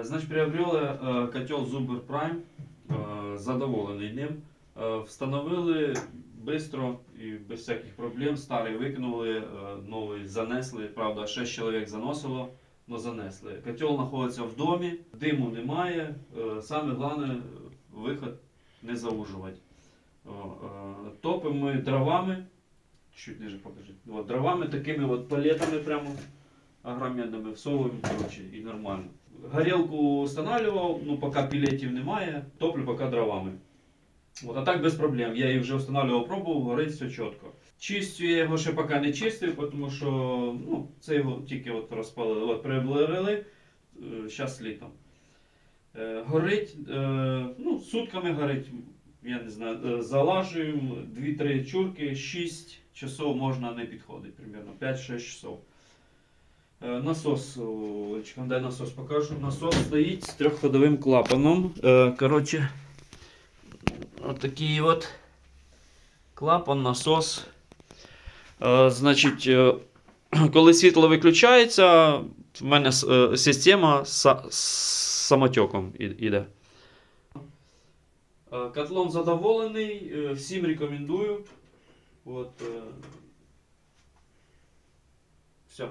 Е, Значить, приобрели е, котел Zuber Prime, е, задоволений ним. Встановили швидко і без всяких проблем. Старий викинули, новий занесли. Правда, 6 чоловік заносило, але занесли. Котел знаходиться в домі, диму немає. Саме головне виход не заужувати. Топимо ми дровами. Чуть ниже покажи. От, дровами такими от палетами прямо огроменными всовуємо, короче, і нормально. Горілку встановлював, ну поки пілетів немає, топлю поки дровами. От, а так без проблем. Я її вже встановлював, пробував, горить все чітко. Чистю я його ще поки не чистив, тому що ну, це його тільки от розпалили, от приблерили, зараз літом. Е, горить, е, ну, сутками горить, я не знаю, е, залажуємо 2-3 чурки, 6 часов можна не підходить, примерно 5-6 часов. Е, Насос, о, чекай, дай насос покажу. Насос стоїть з трьохходовим клапаном. Е, Коротше, отакий от клапан, насос. Е, Значить, е, коли світло виключається, в мене е, система з самотеком іде. Е, Котлон задоволений, е, всім рекомендую. От, е, все.